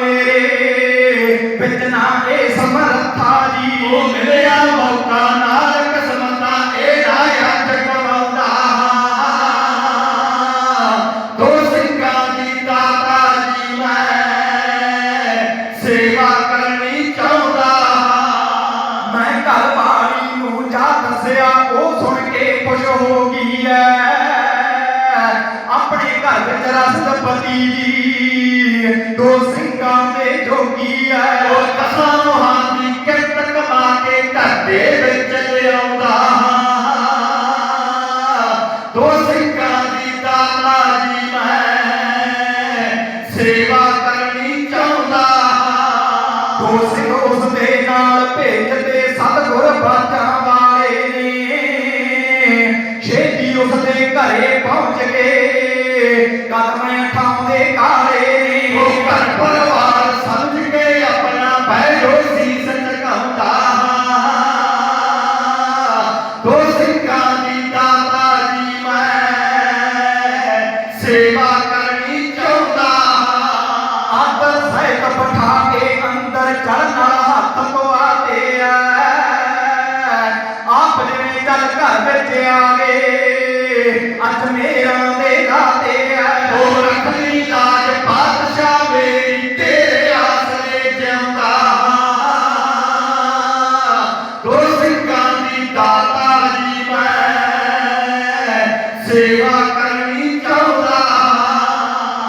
میرے سیوا کرنی جا دسیا سن کے خوش ہوگی پتی دو سنگا میں جوگی ہے وہ کسا روحانی کے تکما کے کردے میں چلے آؤں دو سنگا دی تالا جی میں ਕਦਮ ਠਾਉਂਦੇ ਕਾਲੇ ਨੇ। ਉਹ ਘਰ ਪਰਿਵਾਰ ਸਮਝ ਕੇ ਆਪਣਾ ਬੈਠੋ ਸੀਸ ਝੁਕਾਉਂਦਾ ਦੋ ਸਿੰਘਾਂ ਦੀ ਦਾਤਾ ਜੀ ਮੈਂ ਸੇਵਾ ਕਰਨੀ ਚਾਹੁੰਦਾ। ਆਦਰ ਸਹਿਤ ਬਿਠਾ ਕੇ ਅੰਦਰ ਚੜਨ ਹੱਥ ਪਵਾਤੇ ਆ ਆਪ ਜਿਵੇਂ ਚੱਲ ਘਰ ਵਿੱਚ ਆ ਗਏ ਅੱਜ ਮੇਰਾਂ ਸੇਵਾ ਕਰਨੀ ਚਾਹੁੰਦਾ।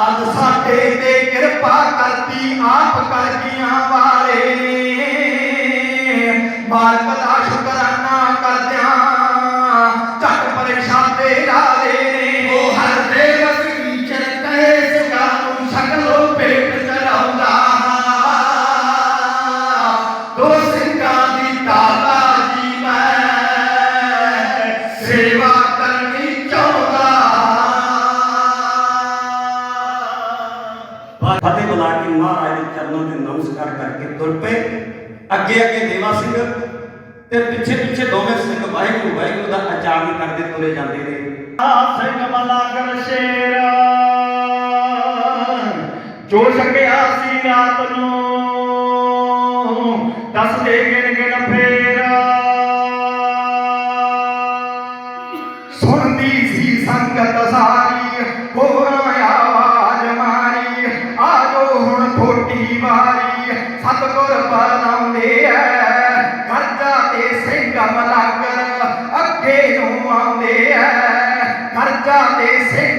ਅੱਜ ਸਾਡੇ ਤੇ ਕਿਰਪਾ ਕਰਤੀ ਆਪ ਕਲਗੀਆਂ ਵਾਲੇ। ਨੇ ਮਾਲਕ ਅੱਗੇ ਅੱਗੇ ਦੇਵਾ ਸਿੰਘ ਤੇ ਪਿੱਛੇ ਪਿੱਛੇ ਦੋਵੇਂ ਸਿੰਘ ਵਾਹਿਗੁਰੂ ਵਾਹਿਗੁਰੂ ਦਾ ਆਚਾਰਨ ਕਰਦੇ ਤੁਰੇ ਜਾਂਦੇ ਨੇ। ਸਿੰਘ ਮਲਾਗਰ ਸ਼ੇਰ ਜੋ ਛਕਿਆ ਸੀ ਰਾਤ ਨੂੰ, ਦੱਸਦੇ ਗਿਣ ਗਿਣ ਫੇਰ।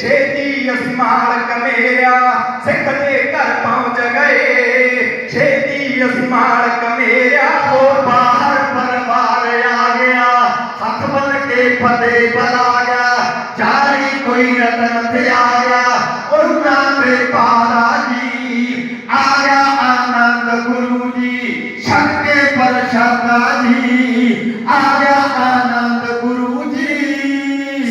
ਛੇਤੀ ਅਸੀਂ ਮਾਲਕ ਮੇਰਿਆ ਸਿੱਖ ਦੇ ਘਰ ਪਹੁੰਚ ਗਏ ਛੇਤੀ ਅਸੀਂ ਮਾਲਕ ਮੇਰਿਆ ਉਹ ਬਾਹਰ ਪਰਵਾਰ ਆ ਗਿਆ ਹੱਥ ਬੰਨ ਕੇ ਫਤਿਹ ਬਲਾ ਗਿਆ ਜਾਰੀ ਕੋਈ ਰਤਨ ਤੇ ਆ ਗਿਆ ਉਹ ਨਾਮੇ ਪਾਰਾ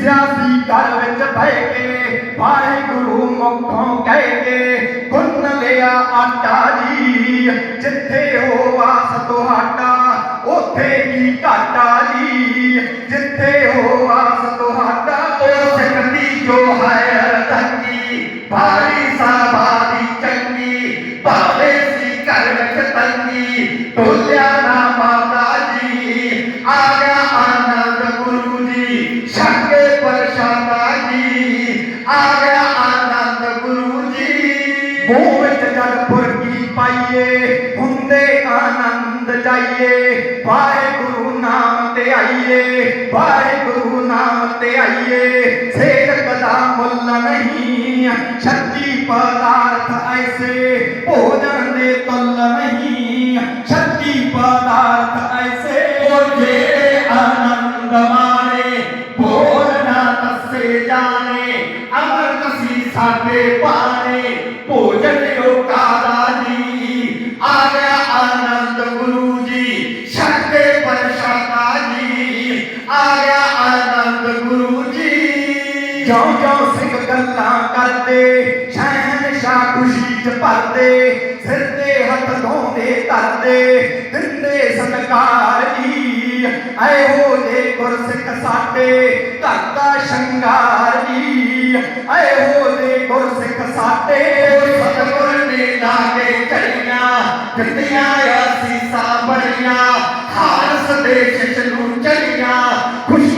ਸਿਆਸੀ ਘਰ ਵਿੱਚ ਬਹਿ ਕੇ ਵਾਹਿਗੁਰੂ ਮੁਖੋਂ ਕਹਿ ਕੇ ਗੁੰਨ ਲਿਆ ਆਟਾ ਜੀ। ਜਿੱਥੇ ਹੋ ਆਸ ਤੁਹਾਡਾ, ਉੱਥੇ ਕੀ ਘਾਟਾ ਜੀ? آئیے بھائی گروہ نامتے آئیے سیر کدا ملا نہیں شکی شتی پدارتھ ایسے بھوجن دے تل نہیں شکی شتی پدارتھ ایسے بوجھے آنند مانے بھوجنا سے جانے امر کسی ساتھے پاس ਚ ਭਰਦੇ ਹੱਥ ਧੋਂਦੇ ਧਰਦੇ, ਦਿੰਦੇ ਸਤਕਾਰ ਜੀ। ਐਹੋ ਜੇ ਗੁਰਸਿੱਖ ਸਾਡੇ ਘਰ ਦਾ ਸ਼ਿੰਗਾਰ ਜੀ। ਐਹੋ ਜੇ ਗੁਰਸਿੱਖ ਸਾਡੇ, ਸਤਿਗੁਰ ਨੇ ਲਾ ਕੇ ਝੜੀਆਂ ਦਿੱਤੀਆਂ ਅਸੀਸਾਂ ਬੜੀਆਂ ਹਾਰ ਸੰਦੇਸ਼ ਨੂੰ ਚੜੀਆਂ ਖੁਸ਼ੀਆਂ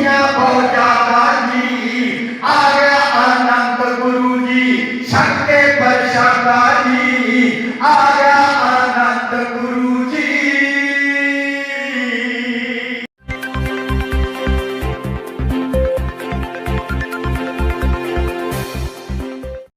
হা